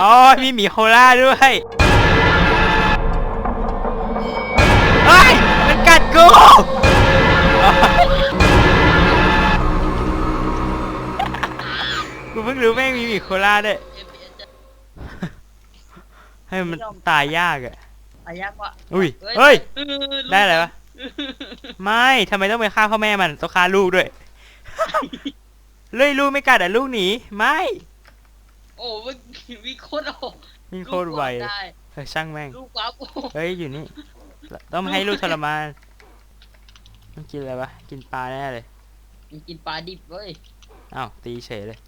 อ๋อมีหมีโคล่าด้วยเฮ้ยมันกัดกูกูเพิ่งรู้แม่งมีหมีโคล่าด้วยเอฟเอสจะให้มันตายยากอะอายากกว่าอุ้ยเฮ้ยเออลูกได้อะไรวะไม่ทำไมต้องไปฆ่าพ่อแม่มันต้องฆ่าลูกด้วยเลยลูกไม่กัดอะลูกหนีไม่ โอ้วิวิโคตรโอ้มีโคตรไวลูกได้เฮ้ยช่างแม่ง ลูกวับโอ้เฮ้ยอยู่นี่ ต้องให้ลูกทรมานมันกินอะไรวะ กินปลาแน่เลยมันกินปลาดิบเว้ย อ้าวตีเฉยเลย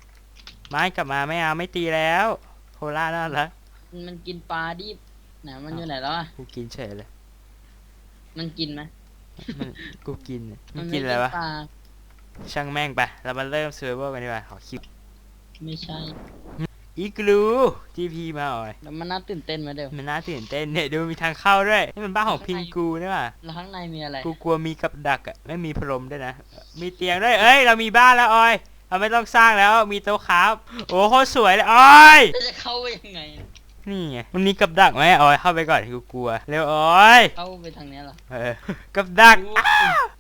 ไม้กลับมาไม่เอาไม่ตีแล้ว โคล่าน่ารักมันมันกินปลาดิบไหนมันอยู่ไหนแล้วอะกูกินเฉยเลย มันกินไหมมันกูกินเนี่ยมันม่กินอะไรวะปลาช่างแม่งไป เรามาเริ่มเซิร์ฟเวอร์กันดีกว่าขอคลิป ไม่ใช่ อีกลูจีพีมาอ่อย แล้วมันน่าตื่นเต้นไหมเดี๋ยวมันน่าตื่นเต้นเนี่ยดูมีทางเข้าด้วยนี่มันบ้านของพิงกูนี่ว่ะแล้วข้างในมีอะไร กูกลัวมีกับดักอะไม่มีพรมด้วยนะ มีเตียงด้วยเอ้ย เรามีบ้านแล้วออย เราไม่ต้องสร้างแล้วมีโต๊ะครับ โอ้โคตรสวยเลยออย แล้วจะเข้าไปยังไง นี่ไงมันมีกับดักไหมออยเข้าไปก่อนกูกลัวเร็วออยเข้าไปทางเนี้ยเหรอเออกับดักอู้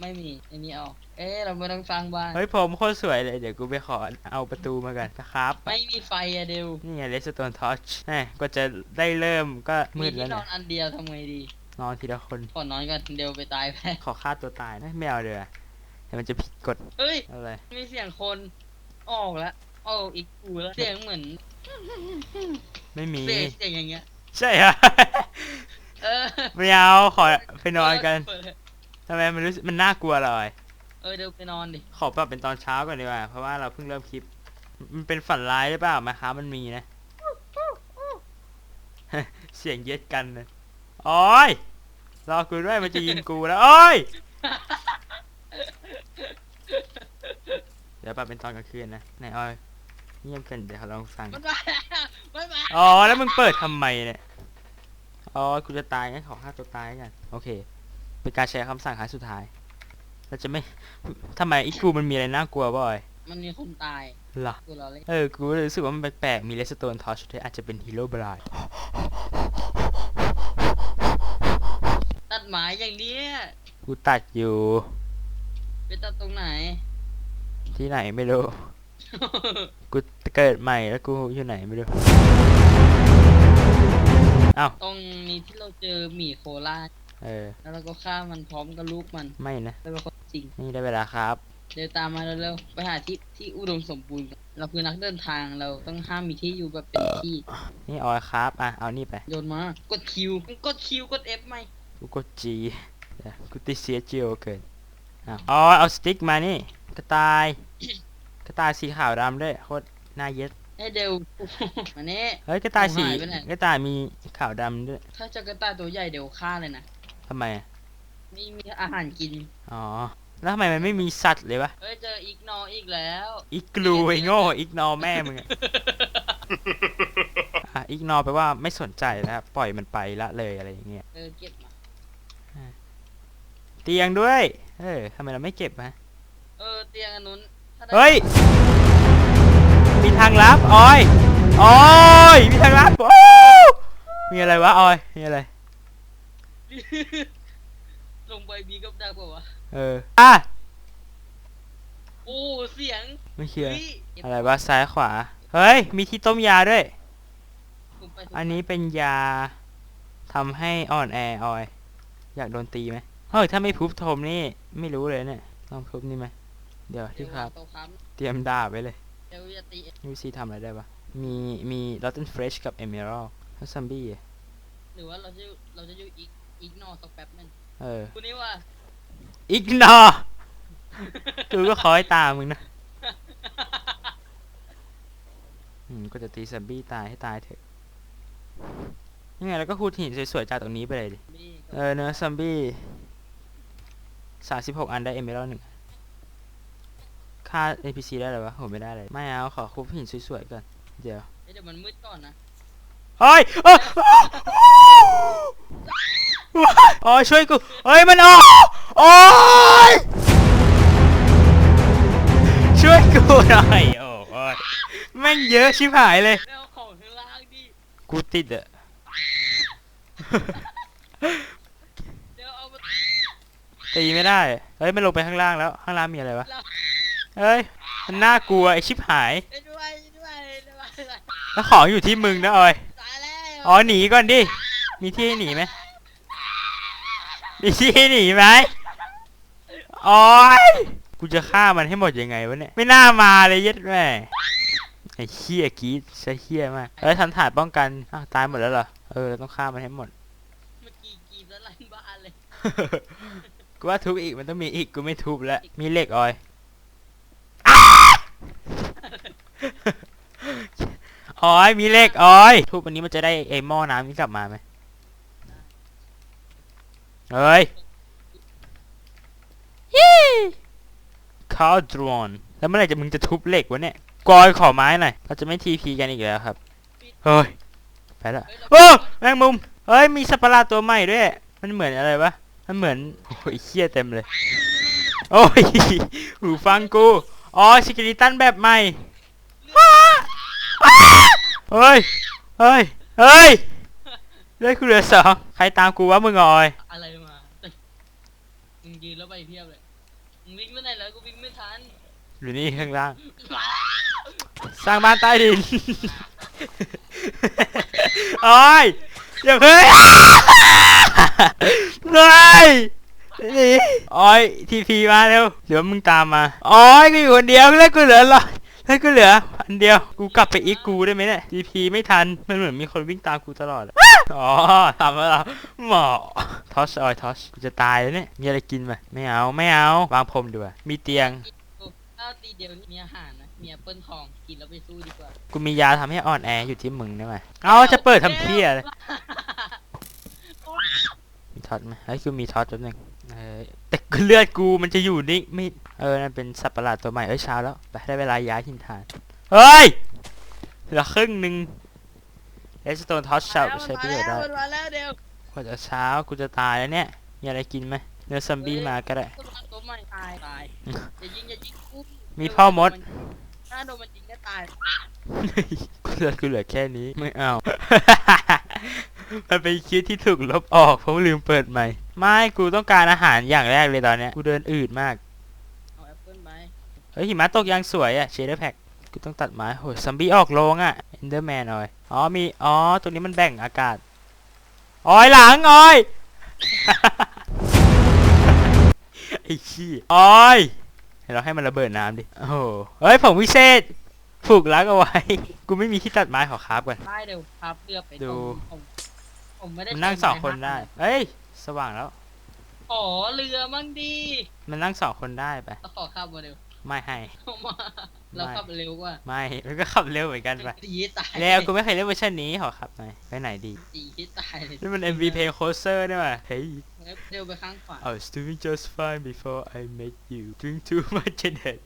ไม่มีไอ้นี่เอา เอ๊ะเราไม่ต้องสร้างบ้าน เฮ้ยผมโคตรสวยเลย เดี๋ยวกูไปขอเอาประตูมากันนะครับ ไม่มีไฟอะเดวนี่ไงเลสโตนทอชนี่ก็จะได้เริ่มก็มืดที่แล้วนอนะนอันเดียวทำไงดีนอนทีละคน ก่อนนอนกันเดียวไปตายไปขอฆ่าตัวตายนะไม่เอาเดี๋ยวาเดี๋ยวมันจะผิดกฎเฮ้ย อะไรมีเสียงคนออกแล้วออกอีกกูแล้วเสียงเหมือนไม่มี เสียงเสียงอย่างเงี้ย ใช่ฮะ เออไม่เอาขอไปนอนกันเปิดเลยทำไมมันรู้สึกมันน่ากลัวเลย เออเดี๋ยวไปนอนดิ ขอปรับเป็นตอนเช้าก่อนดีกว่า เพราะว่าเราเพิ่งเริ่มคลิป มันเป็นฝันร้ายหรือเปล่ามาค้ามันมีนะ เสียงเย็ดกันนะโอ้ยรอกูด้วยมันจะยิงกูแล้วโอ้ย เดี๋ยวปรับเป็นตอนกลางคืนนะไหนอ้อยเงียบกันเดี๋ยวเราลองฟังมันมามันมาอ๋อแล้วมึงเปิดทำไมเนี่ยอ๋อกูจะตายงั้นขอฆ่าตัวตายกันโอเค เป็นการใช้คำสั่งครั้งสุดท้าย เราจะไม่ทำไมอีกูมันมีอะไรน่ากลัวบ่อยมันมีคนตายเหรอ กูเราเล่นเออ กูรู้สึกว่ามันแปลกๆ มีเลสโตนทอชด้วยอาจจะเป็นฮีโร่บรายตัดไม้อย่างเนี้ยกูตัดอยู่ ไปตัดตรงไหน ที่ไหนไม่รู้ กูเกิดใหม่แล้วกูอยู่ไหนไม่รู้ อ้าว ตรงนี้ที่เราเจอหมีโคราช เออ แล้วเราก็ฆ่ามันพร้อมกับลูกมันไม่นะ แล้วเป็นคนจริง นี่ได้เวลาครับ เดินตามมาเร็วๆไปหาที่ที่อุดมสมบูรณ์กันเราคือนักเดินทางเราต้องห้ามมีที่อยู่แบบเป็นที่ นี่ออยครับ อะ เอานี่ไป โยนมากดคิวกดคิวกดเอฟไหมกูกดจีเดี๋ยวกูติดเสียจิโอเกินอ้าวอ๋อเอาสติ๊กมานี่ กระต่าย กระต่ายสีขาวดำด้วยโคตรน่าเย็ด ไอ้เดว มาเนี้เฮ้ย กระต่ายสี เอาหายไปไหน กระต่ายมีขาวดำด้วย ถ้าเจอกระต่ายตัวใหญ่เดี๋ยวฆ่าเลยนะ ทำไมอะนี่มีอาหารกิน อ๋อ แล้วทำไมมันไม่มีสัตว์เลยวะเฮ้ยเจออีกนออีกแล้วอีกลูไอ้โง่อีกนอแม่มึงอะอะอีกนอแปลว่าไม่สนใจแล้วปล่อยมันไปละเลยอะไรอย่างเงี้ย เออเก็บมาเตียงด้วย เออทำไมเราไม่เก็บมะเออเตียงอันนู้นถ้าได้เฮ้ย มีทางลับออยออย มีทางลับโอ้มีอะไรวะออย มีอะไร ลงไปมีกับดักเปล่าวะเออ อะ โอ้เสียงไม่เชื่อ ฮ้ยเก็บอะไรวะซ้ายขวา เฮ้ย มีที่ต้มยาด้วย ผมไปอันนี้เป็นยาทำให้อ่อนแอออย อยากโดนตีไหมเฮ้ย ถ้าไม่พุบโทมนี่ ไม่รู้เลยเนี่ยต้องพุบนี่ไหมเดี๋ยวเดี๋ที่ยวครับโตครับเตรียมดาบไว้เลยเดี๋ยวจะตียูซีทำอะไรได้ปะมี มีลอตเทนเฟรชกับเอเมอรัลแล้วซัมบี้อะหรือว่าเราจะเราจะอยู่อีก อีกนอสักแป๊บนึงเออคุณนี่ว่า อีกนอกูก็คอยตามมึงนะอืมก็จะตีซัมบี้ตายให้ตายเถอะยังไงแล้วก็คูดหินสวยๆจากตรงนี้ไปเลยดินี่เออเนื้อซัมบี้สามสิบหกอันได้เอเมอรัลหนึ่งค่า NPC ได้เลยวะโหไม่ได้เลย ไม่เอาขอคูดหินสวยๆก่อนเดี๋ยวเอ้ยเดี๋ยวมันมืดก่อนนะ เฮ้ยเอ้ย โอ้ยช่วยกูเฮ้ยมันออกโอ้ยช่วยกูหน่อยโอ้ยแม่งเยอะชิบหายเลย แล้วเอาของข้างล่างดิกูติดอะเดี๋ยวเอามาตีไม่ได้เฮ้ยมันลงไปข้างล่างแล้วข้างล่างมีอะไรวะเราเฮ้ยมันน่ากลัวไอชิบหายไปด้วยด้วยด้วยด้วยแล้วของอยู่ที่มึงนะออยตายแล้วอ๋อหนีก่อนดิมีที่ให้หนีไหม มีที่ให้หนีไหมโอ้ยกูจะฆ่ามันให้หมดยังไงวะเนี่ย ไม่น่ามาเลยเย็ดแม่ไอ้เฮียกรีดใช่เฮียมากเอ้ยทำถาดป้องกันอ้าวตายหมดแล้วเหรอ เออเราต้องฆ่ามันให้หมด เมื่อกี้กรีดแล้วไล่บ้านเลยกูว่าทุบอีกมันต้องมีอีกกูไม่ทุบแล้ว มีเหล็กออยออยมีเหล็กออย ทุบอันนี้มันจะได้ไอ้หม้อน้ำนี้กลับมาไหม เฮ้ยคาร์ดรอนแล้วเมื่อไหร่จะมึงจะทุบเหล็กวะเนี่ยกอยขอไม้หน่อยเราจะไม่ทีพีกันอีกแล้วครับเฮ้ยไปละเฮ้ยเราโอ้แมงมุมเฮ้ยมีสัตว์ประหลาดตัวใหม่ด้วย มันเหมือนอะไรวะมันเหมือนโอ้ยเขี้ยเต็มเลย โอ้ยหูฟังกูอ๋อสกิลิตันแบบใหม่อ้าอ้าเฮ้ยเฮ้ยเฮ้ยเลือดกูเหลือสองใครตามกูวะมึงออยอะไรมามึง ยืนแล้วไปเพียบเลยมึงวิ่งไปไหนแล้วกูวิ่งไม่ทันอยู่นี่ข้างล่าง สร้างบ้านใต้ดิน โอ้ยอย่าเพิ่งเฮ้ยหนี่โอ้ยทีพีมาเร็วเดี๋ยวมึงตามมาโอ้ยกูอยู่คนเดียวแล้วกูเหลือหรอแล้วกูเหลืออันเดียว กูกลับไปอีกกูได้ไหมเนี่ยทีพีไม่ทัน มันเหมือนมีคนวิ่งตามกูตลอดอะ อ๋อทำมาแล้วหมอทอสออยทอสกูจะตายแล้วเนี่ย มีอะไรกินไหมไม่เอา ไม่เอา วางพรมดีกว่า มีเตียง ถ้าตีเดียวนี่มีอาหารนะ มีแอปเปิลทอง กินแล้วไปสู้ดีกว่า กูมียาทำให้อ่อนแออยู่ที่มึงได้ไหมเอาจะเปิดทำเพี้ยเลยมีท็อตไหมเฮ้ยกูมีท็อตแป๊บนึงเออแต่เลือดกูมันจะอยู่นี่ไม่เออนั่นเป็นสัตว์ประหลาดตัวใหม่เอ้ยเช้าแล้วไปได้เวลาย้ายถิ่นฐานเฮ้ยเหลือครึ่งหนึ่ง เลสโตนท็อตใช้ใช้ประโยชน์ได้มันมาแล้วเดี๋ยวกว่าจะเช้ากูจะตายแล้วเนี่ยมีอะไรกินไหมเนื้อซัมบี้มาก็ได้ตัวมันตัวใหม่ตายตายอย่ายิงอย่ายิงกูมีพ่อมดถ้าโดนมันยิงก็ตายกูเหลือกูเหลือแค่นี้ไม่เอา มันเป็นคิดที่ถูกลบออกเพราะลืมเปิดใหม่ ไม่กูต้องการอาหารอย่างแรกเลยตอนเนี้ยกูเดินอืดมากเอาแอปเปิลไปเฮ้ยหิมะตกยังสวยอะเชดเดอร์แพ็กกูต้องตัดไม้โหยซัมบี้ออกโรงอะเอนเดอร์แมนออย อ๋อมี อ๋อ ตรงนี้มันแบ่งอากาศออยหลังออยไอ้ขี้ออยเดี๋ยวเราให้มันระเบิดน้ำดิ โอ้โหเฮ้ยผมวิเศษผูกลักเอาไว้ กูไม่มีที่ตัดไม้ขอคราบก่อน ได้เดี๋ยวพับเรือไปดู ผมผมไม่ได้มันนั่งใช้สองไม้คนได้หักเฮ้ย สว่างแล้ว ขอเรือมั่งดี มันนั่งสองคนได้ไปเราขอขับมาเร็ว ไม่ให้เอามาเราขับเร็วกว่าไม่มันก็ขับเร็วเหมือนกันไปตีตายแล้วกูไม่เคยเล่นเวอร์ชันนี้ขอขับหน่อยไปไหนดีตีที่ตายเลยนี่มัน MV Play Closer นี่ว่ะเฮ้ยเร็วไปข้างขวา I was doing just fine before I met you Drink too much and that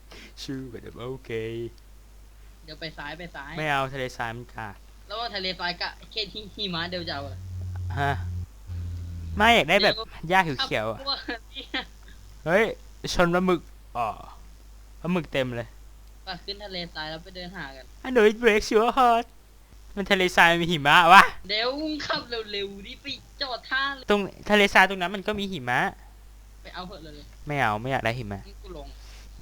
Sure but I'm okay เดี๋ยวไปซ้ายไปซ้ายไม่เอาทะเลทรายมันกากแล้วว่าทะเลทรายกะเขตที่หิมะเดี๋ยวจะเอาอะไรฮะไม่อยากได้แบบหญ้าเขียวๆอะขับพกเนี่ยเฮ้ยชนปลาหมึกอ๋อ ปลาหมึกเต็มเลยไปขึ้นทะเลทรายแล้วไปเดินหากัน I know it breaks your heart มันทะเลทรายมันมีหิมะวะ เดี๋ยวขับเร็วๆดิไปจอดท่าเลยตรงทะเลทรายตรงนั้นมันก็มีหิมะ ไปเอาเหอะเลยไม่เอาไม่อยากได้หิมะ ให้กูลง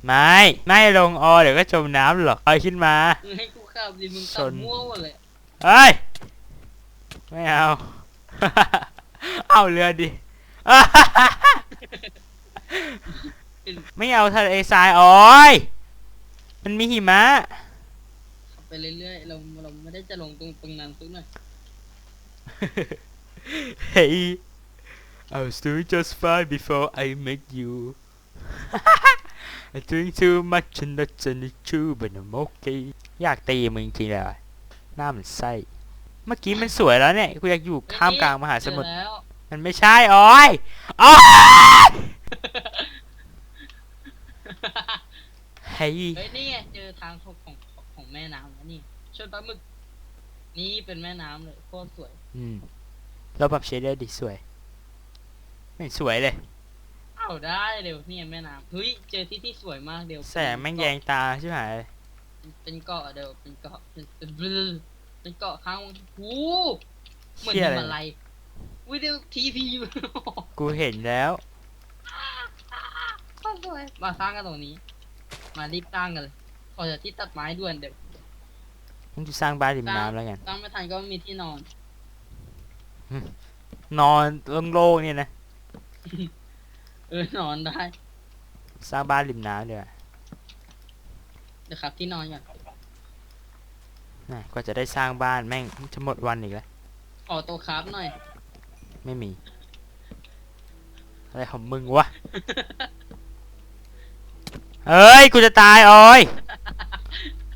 ไม่ไม่ลงออเดี๋ยวก็จมน้ำหรอกลอยขึ้นมา มึงให้กูขับดิมึงชขับนมั่วหมดเลยเฮ้ย ไม่เอา เอาเรือดิ ไม่เอาทะเลทรายโอ้ยมันมีหิมะ ขับไปเรื่อยๆ เราเราไม่ได้จะลงตรงตรงนั้นสักหน่อย Hey I was doing just fine before I met you I drink too much and that's an issue but I'm okay อยากตีมึงจริงๆเลยว่ะหน้ามันไส้เมื่อกี้มันสวยแล้วเนี่ยกูอยากอยู่ข้ามกลางมหาสมุทร เจอแล้ว มันไม่ใช่โอ้ยโอ้ย เฮ้ยเฮ้ยนี่ไงเจอทางของของของแม่น้ำแล้วนี่ชนปลาหมึก นี่เป็นแม่น้ำเลยโคตรสวย อืมเราปรับเชดเดอร์ดิสวย ไม่เห็นสวยเลย เอาได้เร็วนี่ไงแม่น้ำเฮ้ยเจอที่ที่สวยมากเดี๋ยวแสงแม่งแยงตาใช่ไหมเป็นเกาะเดี๋ยวเป็นเกาะเป็นเป็นบลูบเป็นเกาะค้างหูเหมือนเชี่ยอะไรหิมาลัยวิดีโอทีพีอยู่ กูเห็นแล้วก็สวยมาสร้างกันตรงนี้ มารีบสร้างกันเลยขอจากที่ตัดไม้ด่วนเดี๋ยวมึงจะสร้างบ้านริมน้ำแล้วกัน สร้างไม่ทันก็ไม่มีที่นอน นอนโล่งๆเนี่ยนะ เออนอนได้ สร้างบ้านริมน้ำเดี๋ยวาเดี๋ยวครับที่นอนก่อนน่ะกว่าจะได้สร้างบ้านแม่งจะหมดวันอีกแล้ว ขอตัวครับหน่อย ไม่มี อะไรของมึงวะ เอ้ย กูจะตายออย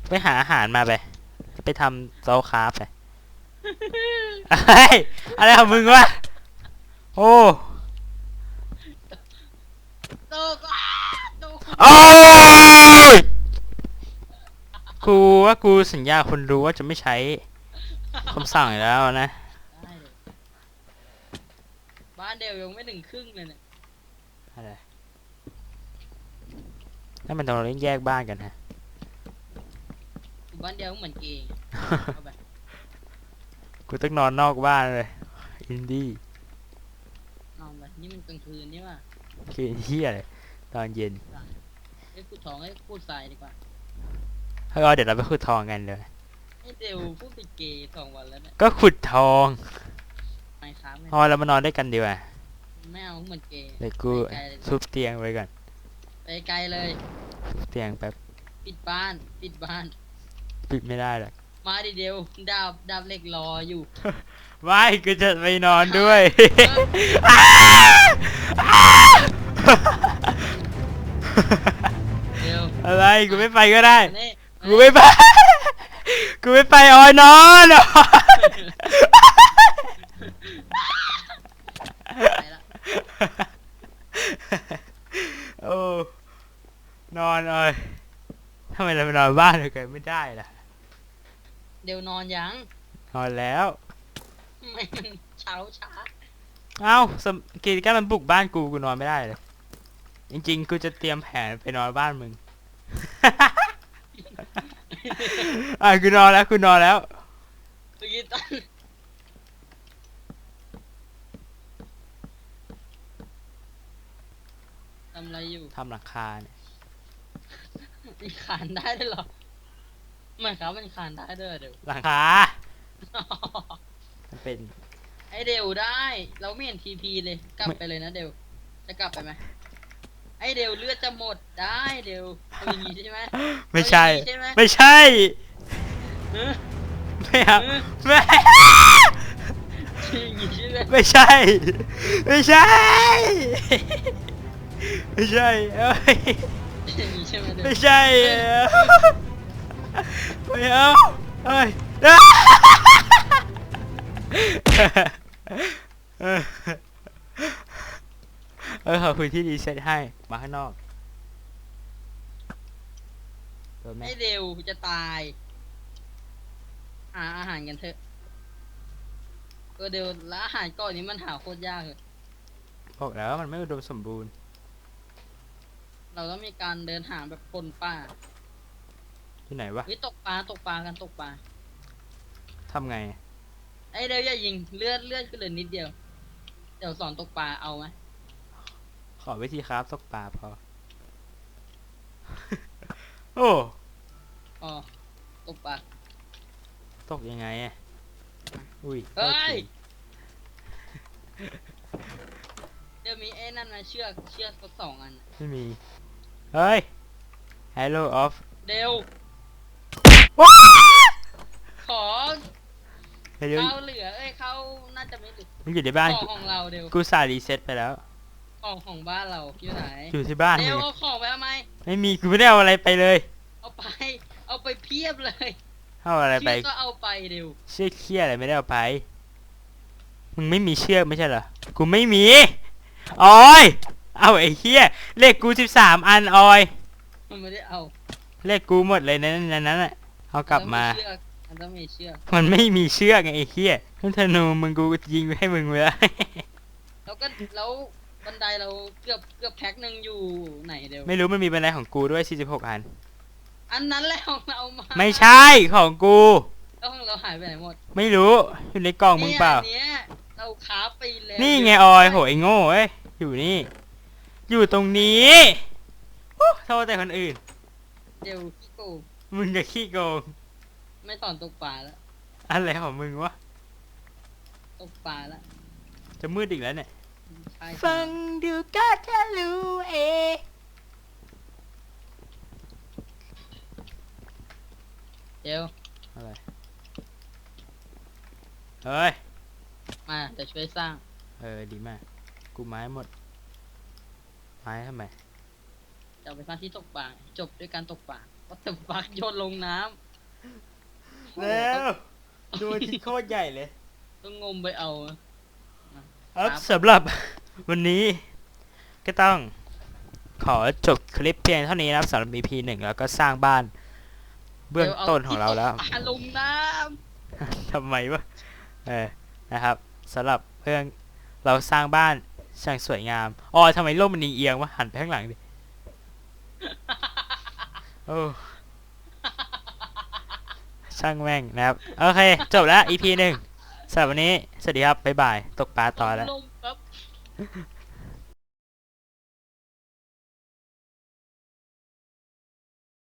ไปหาอาหารมาไป ไปทำโต๊ะคราฟไปเฮ้ยอะไรของมึงวะ โอ้โตกโตโอ้ยกูว่ากูสัญญาคนดูว่าจะไม่ใช้คำสั่งอีกแล้วนะ ได้เลยบ้านเดียวยังไม่ถึงครึ่งเลยเนี่ย อะไร นั่นมันตรงเราเล่นแยกบ้านกันฮะอยู่บ้านเดียวเหมือนเกย์เอาไปกูต้องนอนนอกบ้านเลยอินดี้นอนไปนี่มันกลางคืนนี่ว่ะคือเฮียเลยตอนเย็นไอ้ยพูดทองไอ้ยพูดทรายดีกว่าเฮ้ยเอาเดี๋ยวเราไปขุดทองกันเลย ไอ้เดียวพูดเป็นเกย์สองวันแล้วเนี่ยก็ขุดทองไม่ครับไม่พอเรามานอนด้วยกันดีกว่าไม่เอาเหมือนเกย์เดี๋ยวกูไปไกลเลยทุบเตียงไว้ก่อน ไปไกลเลยทุบเตียงแป๊บปิดบ้าน ปิดบ้าน ปิดไม่ได้หรอกมาดิเดียวดาบดาบเหล็กรออยู่ไม่กูจะไปนอนด้วย เดียวอะไรกูไม่ไปก็ได้อันนี้กูไม่ไป กูไม่ไปออยนอนออย ไปละ โอ้น อนออยทำไมเราไปนอนบ้านเลยกันไม่ได้ล่ะเดี๋ยวนอนยังนอนแล้ว ไม่มันเช้าช้าเอ้าสมกิจการมันบุกบ้านกูกูนอนไม่ได้เลย จริง ๆ กูจะเตรียมแผนไปนอนบ้านมึง อะกูนอนแล้วกูนอนแล้ว เมื่อกี้ตอนทำอะไรอยู่ทำหลังคาเนี่ย มันขานได้ด้วยเหรอไม่ครับมันขานได้ด้วยเดี๋ยว หลังคามันเป็น ไอเดวได้ เราไม่เห็นทีพีเลย กลับไม่ไปเลยนะเดวจะกลับไปไหมไอเดวเลือดจะหมดได้เดวเอาอย่างนี้ใช่ไหมไม่ใช่ เอาอย่างนี้ใช่ไหมไม่ใช่ เออไม่เอาเออไม่อย่างนี้ใช่ไหมไม่ใช่ ไม่ใช่ ไม่ใช่เอ้ย อย่างนี้ใช่ไหมเดวไม่ใช่ไม่เอาเอ้ยเออเออขอบคุณที่รีเซ็ตให้มาข้างนอกโดนไหมไอเดวจะตาย หาอาหารกันเถอะเออเดวแล้วอาหารก้อนนี้มันหาโคตรยากเลยบอกแล้วมันไม่อุดมสมบูรณ์ เราต้องมีการเดินหาแบบปนป่าที่ไหนวะเฮ้ยตกปลาตกปลากันตกปลาทำไง ไอเดวอย่ายิงเลือดเลือดก็เหลือนิดเดียว เดี๋ยวสอนตกปลาเอาไหมขอวิธีครับตกปลาพอ โอ้อ๋อตกปลา ตกยังไงอะอุ้ยเฮ้ยโทษทีเดี๋ยวมีไอ้นั่นมาเชือกเชือกสองอันไม่มี เฮ้ย Hello off เดวขอเฮ้ยเดี๋ยวเข้าเหลือ เอ้ยเข้าน่าจะไม่เหลือมึงอยู่ในบ้าน ของกูของเราเดวกูสารีเซ็ตไปแล้ว ของของบ้านเราอยู่ไหน อยู่ที่บ้านเดมึวงเอาของไปทำไม ไม่มี กูไม่ได้เอาอะไรไปเลย เอาไป เอาไปเพียบเลยเอาอะไรไป เชือกก็เอาไปเดวเชือกเคี้ยอะไรไม่ได้เอาไป มึงไม่มีเชือกไม่ใช่เหรอ กูไม่มีออย เอาไอ้เคี้ยเลขกูสิบสามอันออย มันไม่ได้เอาเลขกูหมดเลยในนั้นในนั้นน่ะเอากลับมานต้องเชือกมันต้องมีเชือกมันไม่มีเชือกไงไอ้เคี้ยขึ้นธนูมึงกูยิงให้มึงไปแล้วแล้วก็แล้วบันไดเราเกือบเกือบแพ็คหนึ่งอยู่ไหนเดวไม่รู้มันมีบันไดของกูด้วย46อัน อันนั้นแหละของเรามาไม่ใช่ของกู แล้วของเราหายไปไหนหมดไม่รู้อยู่ในกล่องมึงเปล่า นี่ยอันเนี้ยเราค้าไปแล้ว นี่ไงออยโหไอ้โง่เอ้ยอยู่นี่ อยู่ตรงนี้ฮู้โทษแต่คนอื่น เดี๋ยวพี่กูมึงจะขี้โกง ไม่ตอนตกปลาแล้วอะไรของมึงวะ ตกปลาแล้วจะมืดอีกแล้วเนี่ย ใช่ฟังดูก็จะรู้เองเดี๋ยวอะไร เฮ้ย มาจะช่วยสร้าง เออ ดีมาก กูไม้หมด ไม้ทำไมจะเอาไปสร้างที่ตกปลาจบด้วยการตกปลาวัตถุฟักโยนลงน้ำโอ้โหแล้วดูที่โคตรใหญ่เลย ต้องงมไปเอาครับครับสำหรับวันนี้ก็ต้องขอจบคลิปเพียงเท่านี้นะครับสำหรับ EP หนึ่งแล้วก็สร้างบ้าน เบื้องต้นของเราแล้วปลาลงน้ทำไมวะเออนะครับสำหรับเรื่องเราสร้างบ้าน ช่างสวยงามอ๋อทำไมร่มมันเอียงวะหันไปข้างหลังดิโอ้ช่างแม่งนะครับ โอเค จบแล้ว EP หนึ่งสำหรับวันนี้ สวัสดีครับ บ๊ายบาย ตกปลาต่อแล้วำลงครับ